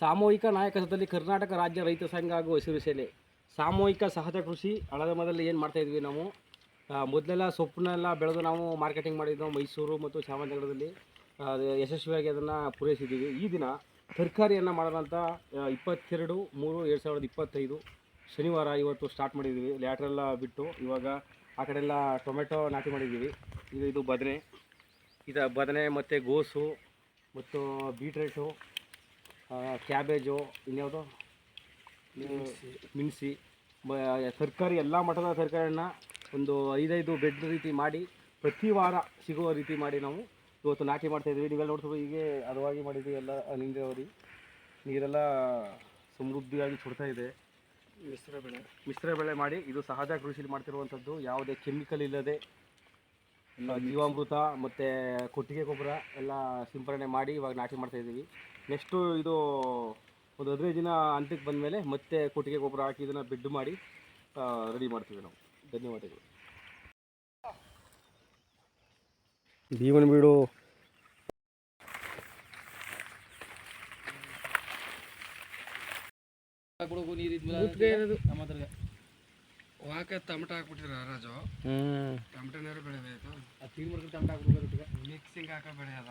ಸಾಮೂಹಿಕ ನಾಯಕತ್ವದಲ್ಲಿ ಕರ್ನಾಟಕ ರಾಜ್ಯ ರೈತ ಸಂಘ ಹಾಗೂ ಹಸಿರು ಸೇನೆ. ಸಾಮೂಹಿಕ ಸಹಜ ಕೃಷಿ ಹಳದ ಮೊದಲು ಏನು ಮಾಡ್ತಾ ಇದ್ವಿ ನಾವು? ಮೊದಲೆಲ್ಲ ಸೊಪ್ಪನ್ನೆಲ್ಲ ಬೆಳೆದು ನಾವು ಮಾರ್ಕೆಟಿಂಗ್ ಮಾಡಿದ್ದು ಮೈಸೂರು ಮತ್ತು ಚಾಮರಾಜನಗರದಲ್ಲಿ. ಯಶಸ್ವಿಯಾಗಿ ಅದನ್ನು ಪೂರೈಸಿದ್ದೀವಿ. ಈ ದಿನ ತರಕಾರಿಯನ್ನು ಮಾಡೋದಂತ ಆ, ಇಪ್ಪತ್ತೆರಡು ಮೂರು ಎರಡು ಸಾವಿರದ ಇಪ್ಪತ್ತೈದು ಶನಿವಾರ ಇವತ್ತು ಸ್ಟಾರ್ಟ್ ಮಾಡಿದ್ದೀವಿ. ಲ್ಯಾಟ್ರೆಲ್ಲ ಬಿಟ್ಟು ಇವಾಗ ಆ ಕಡೆಲ್ಲ ಟೊಮೆಟೊ ನಾಟಿ ಮಾಡಿದ್ದೀವಿ. ಇದು ಇದು ಬದನೆ. ಇದು ಬದನೆ ಮತ್ತು ಗೋಸು ಮತ್ತು ಬೀಟ್ರೇಟು. ಕ್ಯಾಬೇಜು ಇನ್ಯಾವುದು? ಮಿಣಸಿ ತರಕಾರಿ ಎಲ್ಲ ಮಠದ ತರಕಾರಿಯನ್ನು ಒಂದು ಐದೈದು ಬೆಡ್ ರೀತಿ ಮಾಡಿ ಪ್ರತಿ ವಾರ ಸಿಗುವ ರೀತಿ ಮಾಡಿ ನಾವು ಇವತ್ತು ನಾಟಿ ಮಾಡ್ತಾ ಇದ್ದೀವಿ. ನೀವೆಲ್ಲ ನೋಡ್ತೀವಿ ಹೀಗೆ ಹದವಾಗಿ ಮಾಡಿದ್ವಿ ಎಲ್ಲ ನೀರಾವರಿ ನೀರೆಲ್ಲ ಸಮೃದ್ಧಿಯಾಗಿ ಸುಡ್ತಾ ಇದೆ. ಮಿಶ್ರ ಬೆಳೆ. ಮಿಶ್ರ ಬೆಳೆ ಮಾಡಿ ಇದು ಸಹಜ ಕೃಷಿಲಿ ಮಾಡ್ತಿರುವಂಥದ್ದು. ಯಾವುದೇ ಕೆಮಿಕಲ್ ಇಲ್ಲದೆ ಜೀವಾಮೃತ ಮತ್ತು ಕೊಟ್ಟಿಗೆ ಗೊಬ್ಬರ ಎಲ್ಲ ಸಿಂಪರಣೆ ಮಾಡಿ ಇವಾಗ ನಾಟಿ ಮಾಡ್ತಾ ಇದ್ದೀವಿ. ನೆಕ್ಸ್ಟು ಇದು ಒಂದು ಹದಿನೈದು ದಿನ ಹಂತಕ್ಕೆ ಬಂದಮೇಲೆ ಮತ್ತೆ ಕೊಟ್ಟಿಗೆ ಗೊಬ್ಬರ ಹಾಕಿ ಇದನ್ನು ಬಿಡ್ ಮಾಡಿ ರೆಡಿ ಮಾಡ್ತೀವಿ ನಾವು. ಧನ್ಯವಾದಗಳು. ಜೀವನ ಬೀಡು. ವಾಕೆ ಟಮಟ ಹಾಕ್ಬಿಟ್ಟಿರ ರಾಜು ಟಮಟೆ ಟಮಟನೇರು ಬೆಳೆದಾಯ್ತು ಮಿಕ್ಸಿಂಗ್ ಹಾಕ ಬೆಳೆಯದ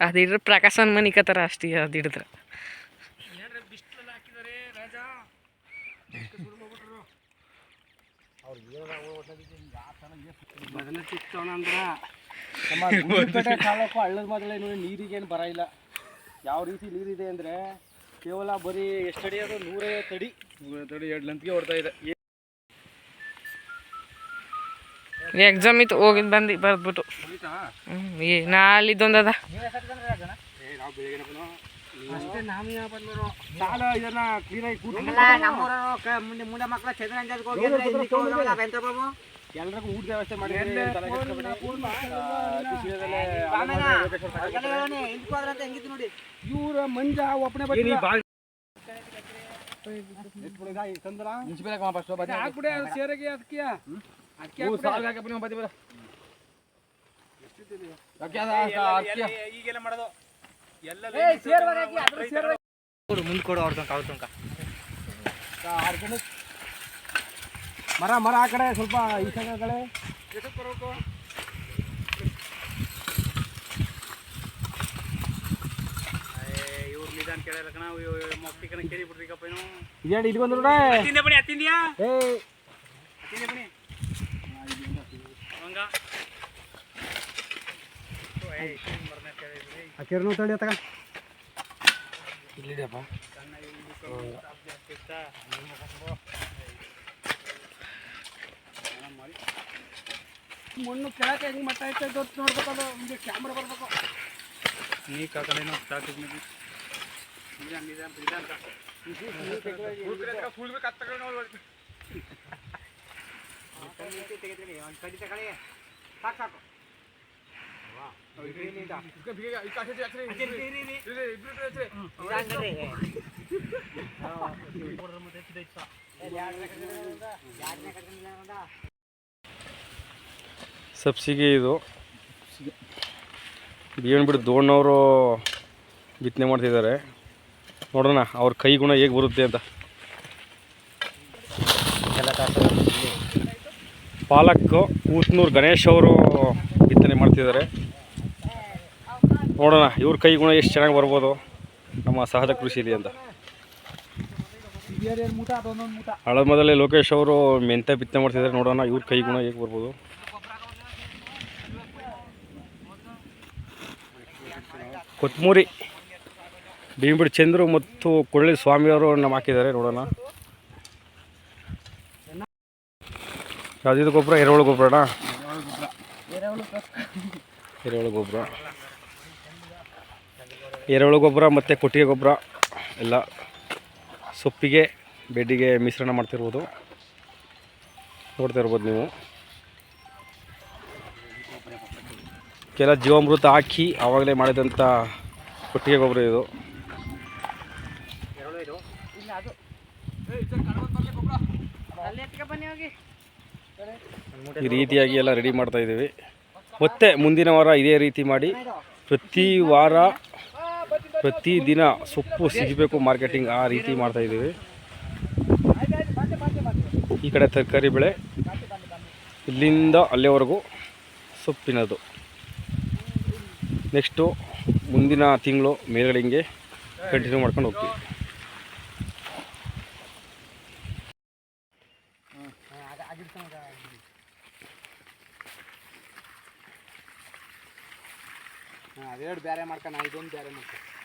ಅದು ಹಿಡ್ರೆ ಪ್ರಕಾಶನ್ ಮನಿಕತ್ತಾರ ಅಷ್ಟೇ ಅದು ಹಿಡಿದ್ರೆ. ಬದನೆ ಬಿಸ್ಲಲ್ಲಿ ಮೊದಲನೇ ನಮ್ಮ ಗುಂಡ್ಲುಪೇಟೆ ತಾಲೂಕು ಹಳ್ಳದ ಮೊದಲೇ ನೋಡಿ ನೀರಿಗೇನು ಬರ ಇಲ್ಲ. ಯಾವ ರೀತಿ ನೀರಿದೆ ಅಂದರೆ ಕೇವಲ ಬರೀ ಎಷ್ಟು ಅಡಿ ಅದು? ನೂರೈವತ್ತು ಅಡಿ. ನೂರೈವತ್ತು ಅಡಿ ಎರಡು ಲಂತ್ಗೆ ಹೊಡ್ತಾ ಇದೆ. ಎಕ್ಸಾಮ್ ಇತ್ತು ಹೋಗಿದ್ ಬಂದು ಬರ್ದ್ಬಿಟ್ಟು. ಹ್ಞೂ ಏ ನಾಳಿದ್ದೊಂದು ಅದ ಏ ನಾವು ಬೆಳಿಗ್ಗೆ ಅಷ್ಟೇ ನಾಮಿ ಬಂದರು ಸಾಲ ಇದನ್ನ ಕ್ಲೀನಾಗಿ ಕೂತ್ಕೊಂಡು ಮುಂದೆ ಮುಂದೆ ಮಕ್ಕಳ ಚಂದ್ರಂಜಾದ್ಗೆ ಎಲ್ರಿಗೂ ಊಟದ ವ್ಯವಸ್ಥೆ ಮಾಡಿ ಹಿಂದಕ್ಕೆ ಹೋದ್ರಂತ ಹೆಂಗಿತ್ತು ನೋಡಿ. ಇವ್ರ ಮಂಜ ಒಬ್ಬನೇ ಬರ್ತೀನಿ ಹಾಕ್ಬಿಡಿ ಅದು ಸೇರಿಗೆ ಅದಕ್ಕೆ. ಅದಕ್ಕೆ ಈಗೆಲ್ಲ ಮಾಡೋದು. ಎಲ್ಲ ಮುಂದೆ ಕೊಡು ಅವ್ರ ತನಕ ಅವ್ರ ತನಕ. ಮರ ಮರ ಆ ಕಡೆ ಸ್ವಲ್ಪ ಈ ಕಡೆ ಆ ಕಡೆ. ಬರಬೇಕು ಇವ್ರು ನಿಧಾನ ಕೇಳಲ್ಲ ಕಣ ಮೊಕ್ಕಿ ಕಣ ಕೇಳಿ ಏನು ಇದೇನು ಇದು ಬಂದ್ರು ಅತ್ತಿಂದ ಬನ್ನಿ ಅತ್ತಿಂದ್ಯಾ? ಏ. ಅತ್ತಿಂದ ಬನ್ನಿ. ಹಂಗ ಆ ಕೆರ್ನು ತಡಿ ತಗ ಇಲ್ಲಿದೆಯಪ್ಪ ಮಣ್ಣು ಕೆಳಕ್ಕೆ ಹೆಂಗೆ ಮಟ್ಟ ಐತೆ ಗೊತ್ತು ನೋಡ್ಬೇಕಲ್ಲ ಹಿಂಗೆ ಕ್ಯಾಮ್ರಾ ಬರ್ಬೇಕು. ನೀ ಕಾಕಲೇನೋ ಕಡೆ ನಿಧಾನ ನಿಧಾನ ನಿಧಾನ ಕಡಿ ತಗೊಳ್ಳಿ ಸಾಕು ಸಾಕು ಸಬ್ಸಿಗೆ ಇದು. ಏನು ಬಿಡು ದೋಣ್ಣವರು ಬಿತ್ತನೆ ಮಾಡ್ತಿದ್ದಾರೆ. ನೋಡೋಣ ಅವ್ರ ಕೈ ಗುಣ ಹೇಗೆ ಬರುತ್ತೆ ಅಂತ. ಪಾಲಕ್ ಊತ್ನೂರು ಗಣೇಶ್ ಅವರು ಬಿತ್ತನೆ ಮಾಡ್ತಿದ್ದಾರೆ. ನೋಡೋಣ ಇವ್ರ ಕೈ ಗುಣ ಎಷ್ಟು ಚೆನ್ನಾಗಿ ಬರ್ಬೋದು. ನಮ್ಮ ಸಹಜ ಕೃಷಿಲಿ ಅಂತ. ಹಳದ ಮೊದಲೇ ಲೋಕೇಶ್ ಅವರು ಮೆಂತೆ ಬಿತ್ತನೆ ಮಾಡ್ತಿದ್ದಾರೆ. ನೋಡೋಣ ಇವ್ರ ಕೈ ಗುಣ ಹೇಗೆ ಬರ್ಬೋದು. ಕೊತ್ಮೂರಿ, ಭೀಮಬಿಡಿ ಚಂದ್ರು ಮತ್ತು ಕೊಳ್ಳಿ ಸ್ವಾಮಿಯವರು ನಮ್ಮ ಹಾಕಿದ್ದಾರೆ ನೋಡೋಣ. ಯಾವುದಿದು ಗೊಬ್ಬರ? ಎರೆಹುಳು ಗೊಬ್ಬರನಾ? ಎರೆಹುಳು ಗೊಬ್ಬರ. ಎರೆಹುಳು ಗೊಬ್ಬರ ಮತ್ತು ಕೊಟ್ಟಿಗೆ ಗೊಬ್ಬರ ಎಲ್ಲ ಸೊಪ್ಪಿಗೆ, ಬೆಡ್ಡಿಗೆ ಮಿಶ್ರಣ ಮಾಡ್ತಿರ್ಬೋದು. ನೋಡ್ತಾ ಇರ್ಬೋದು ನೀವು. ಕೆಲ ಜೀವಾಮೃತ ಹಾಕಿ ಆವಾಗಲೇ ಮಾಡಿದಂಥ ಕೊಟ್ಟಿಗೆ ಗೊಬ್ಬರ ಇದು. ಈ ರೀತಿಯಾಗಿ ಎಲ್ಲ ರೆಡಿ ಮಾಡ್ತಾ ಇದ್ದೀವಿ. ಮತ್ತೆ ಮುಂದಿನ ವಾರ ಇದೇ ರೀತಿ ಮಾಡಿ ಪ್ರತಿ ವಾರ ಪ್ರತಿ ದಿನ ಸೊಪ್ಪು ಸಿಗಬೇಕು ಮಾರ್ಕೆಟಿಂಗ್ ಆ ರೀತಿ ಮಾಡ್ತಾ ಇದ್ದೀವಿ. ಈ ಕಡೆ ತರಕಾರಿ ಬೆಳೆ ಇಲ್ಲಿಂದ ಅಲ್ಲಿವರೆಗೂ ಸೊಪ್ಪಿನದು. ನೆಕ್ಸ್ಟು ಮುಂದಿನ ತಿಂಗಳು ಮೇಲ್ಗಡೆ ಹಿಂಗೆ ಕಂಟಿನ್ಯೂ ಮಾಡ್ಕೊಂಡು ಹೋಗ್ತೀವಿ. ಅದೆರಡು ಬೇರೆ ಮಾಡ್ಕೊಂಡು ಇದೊಂದು ಬೇರೆ ಮಾಡ್ಕೊಂಡು